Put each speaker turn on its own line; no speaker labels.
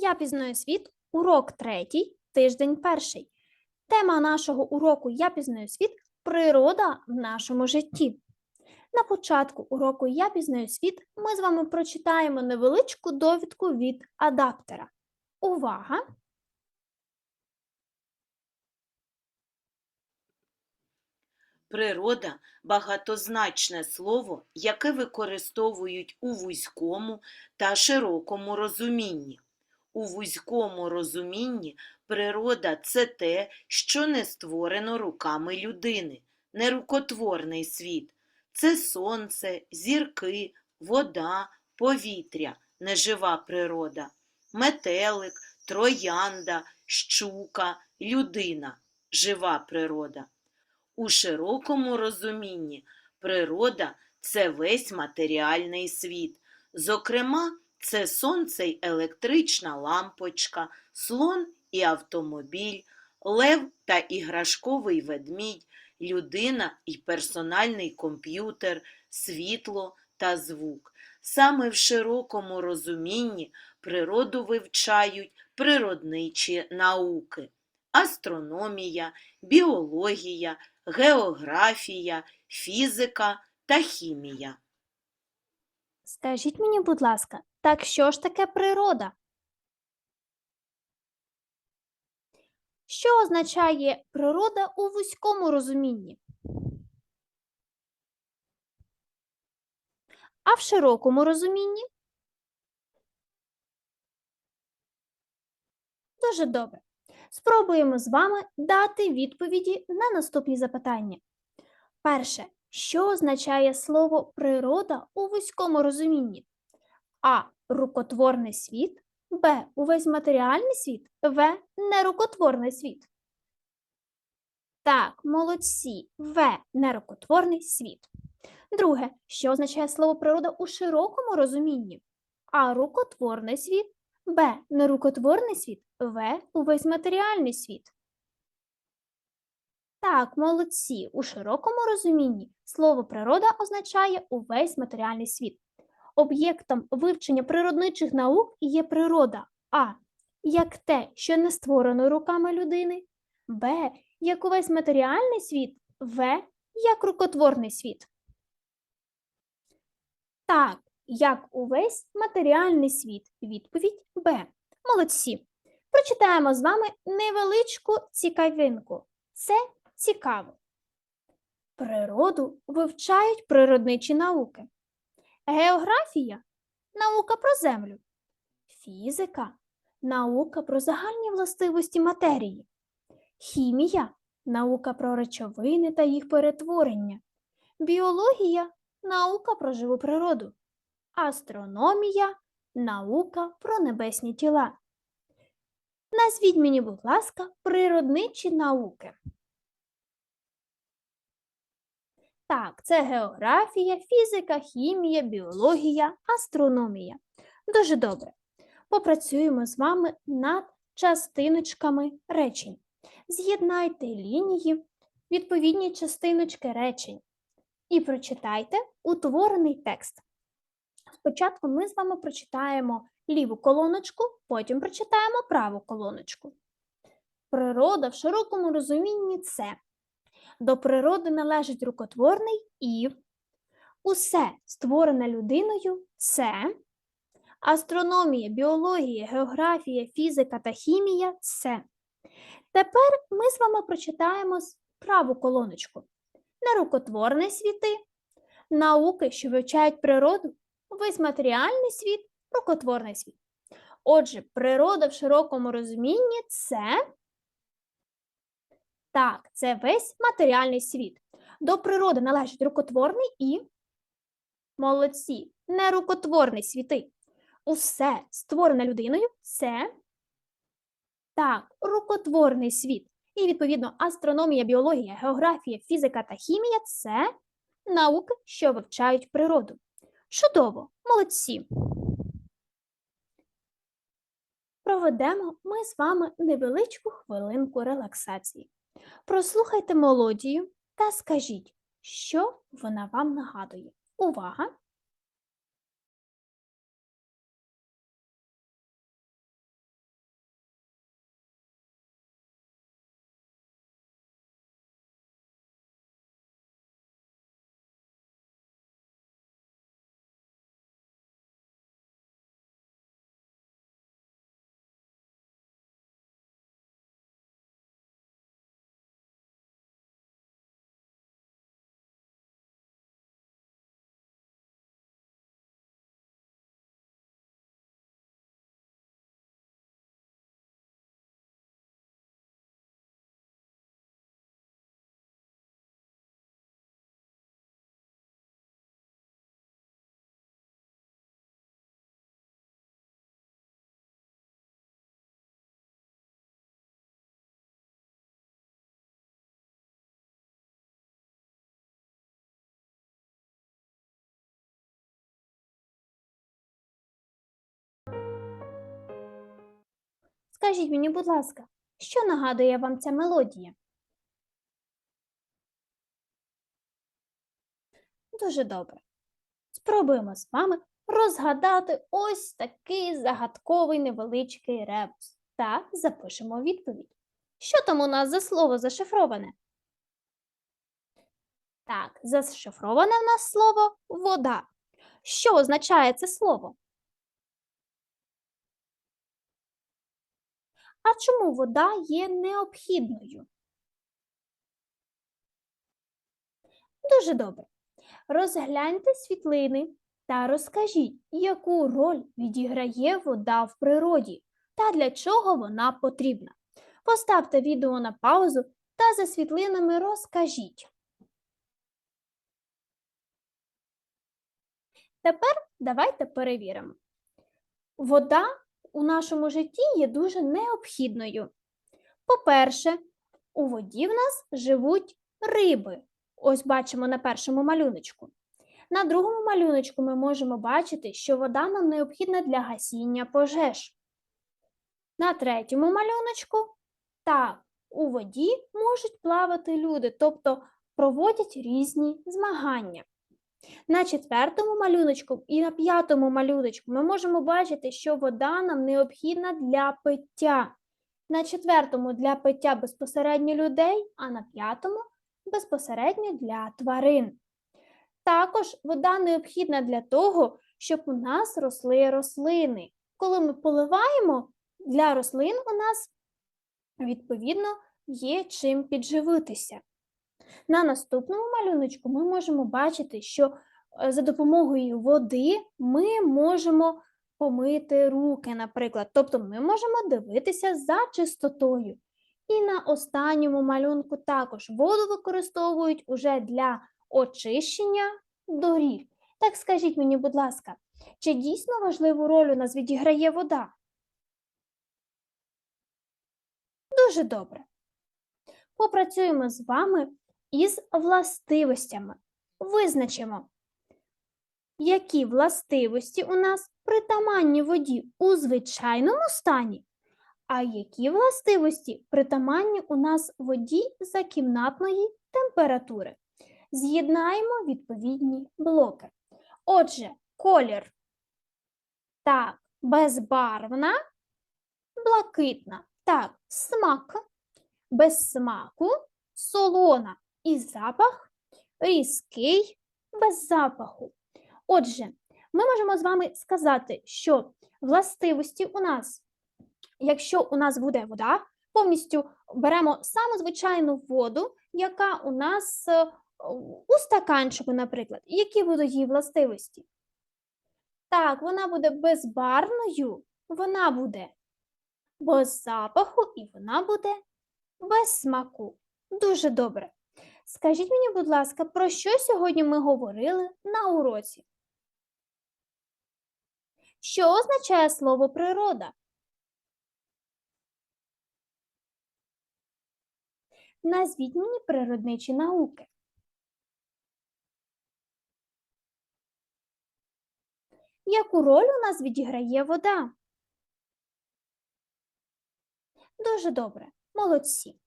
Я пізнаю світ, урок третій, тиждень перший. Тема нашого уроку Я пізнаю світ природа в нашому житті. На початку уроку Я пізнаю світ ми з вами прочитаємо невеличку довідку від адаптера. Увага!
Природа багатозначне слово, яке використовують у вузькому та широкому розумінні. У вузькому розумінні природа це те, що не створено руками людини, нерукотворний світ. Це сонце, зірки, вода, повітря, нежива природа, метелик, троянда, щука, людина, жива природа. У широкому розумінні природа це весь матеріальний світ. Зокрема, це сонце й електрична лампочка, слон і автомобіль, лев та іграшковий ведмідь, людина і персональний комп'ютер, світло та звук. Саме в широкому розумінні природу вивчають природничі науки. Астрономія, біологія, географія, фізика та хімія.
Скажіть мені, будь ласка, так що ж таке природа? Що означає природа у вузькому розумінні? А в широкому розумінні? Дуже добре. Спробуємо з вами дати відповіді на наступні запитання. Перше. Що означає слово природа у вузькому розумінні? А. Рукотворний світ. Б. Увесь матеріальний світ. В. Нерукотворний світ. Так, молодці. В. Нерукотворний світ. Друге. Що означає слово природа у широкому розумінні? А. Рукотворний світ. Б. Нерукотворний світ. В. Увесь матеріальний світ. Так, молодці. У широкому розумінні слово природа означає увесь матеріальний світ. Об'єктом вивчення природничих наук є природа А. Як те, що не створено руками людини, Б. Як увесь матеріальний світ, В. Як рукотворний світ. Так, як увесь матеріальний світ. Відповідь Б. Молодці. Прочитаємо з вами невеличку цікавинку. Це цікаво. Природу вивчають природничі науки. Географія наука про землю. Фізика наука про загальні властивості матерії. Хімія наука про речовини та їх перетворення. Біологія наука про живу природу. Астрономія наука про небесні тіла. Назвіть мені, будь ласка, природничі науки. Так, це географія, фізика, хімія, біологія, астрономія. Дуже добре. Попрацюємо з вами над частиночками речень. З'єднайте лінії, відповідні частиночки речень і прочитайте утворений текст. Спочатку ми з вами прочитаємо ліву колоночку, потім прочитаємо праву колоночку. Природа в широкому розумінні це до природи належить рукотворний і усе створене людиною це астрономія, біологія, географія, фізика та хімія це. Тепер ми з вами прочитаємо праву колоночку. Нерукотворні світи, науки, що вивчають природу, весь матеріальний світ, рукотворний світ. Отже, природа в широкому розумінні це так, це весь матеріальний світ. До природи належить рукотворний і молодці, нерукотворний світи. Усе створене людиною це так, рукотворний світ. І, відповідно, астрономія, біологія, географія, фізика та хімія це науки, що вивчають природу. Чудово, молодці. Проведемо ми з вами невеличку хвилинку релаксації. Прослухайте мелодію та скажіть, що вона вам нагадує. Увага! Скажіть мені, будь ласка, що нагадує вам ця мелодія? Дуже добре. Спробуємо з вами розгадати ось такий загадковий невеличкий ребус та запишемо відповідь. Що там у нас за слово зашифроване? Так, зашифроване в нас слово вода. Що означає це слово? А чому вода є необхідною? Дуже добре. Розгляньте світлини та розкажіть, яку роль відіграє вода в природі та для чого вона потрібна. Поставте відео на паузу та за світлинами розкажіть. Тепер давайте перевіримо. Вода у нашому житті є дуже необхідною. По-перше, у воді в нас живуть риби. Ось бачимо на першому малюночку. На другому малюночку ми можемо бачити, що вода нам необхідна для гасіння пожеж. На третьому малюночку так, у воді можуть плавати люди, тобто проводять різні змагання. На четвертому малюночку і на п'ятому малюночку ми можемо бачити, що вода нам необхідна для пиття. На четвертому для пиття безпосередньо людей, а на п'ятому безпосередньо для тварин. Також вода необхідна для того, щоб у нас росли рослини. Коли ми поливаємо, для рослин у нас, відповідно, є чим підживитися. На наступному малюночку ми можемо бачити, що е, за допомогою води ми можемо помити руки, наприклад. Тобто ми можемо дивитися за чистотою. І на останньому малюнку також воду використовують уже для очищення доріг. Так скажіть мені, будь ласка, чи дійсно важливу роль у нас відіграє вода? Дуже добре. Попрацюємо з вами із властивостями. Визначимо, які властивості у нас притаманні воді у звичайному стані, а які властивості притаманні у нас воді за кімнатної температури. З'єднаємо відповідні блоки. Отже, колір так, безбарвна, блакитна. Так, смак, без смаку, солона і запах, різкий, без запаху. Отже, ми можемо з вами сказати, що властивості у нас, якщо у нас буде вода, повністю беремо саму звичайну воду, яка у нас е, у стаканчику, наприклад. Які будуть її властивості? Так, вона буде безбарвною, вона буде без запаху і вона буде без смаку. Дуже добре. Скажіть мені, будь ласка, про що сьогодні ми говорили на уроці? Що означає слово природа? Назвіть мені природничі науки. Яку роль у нас відіграє вода? Дуже добре, молодці.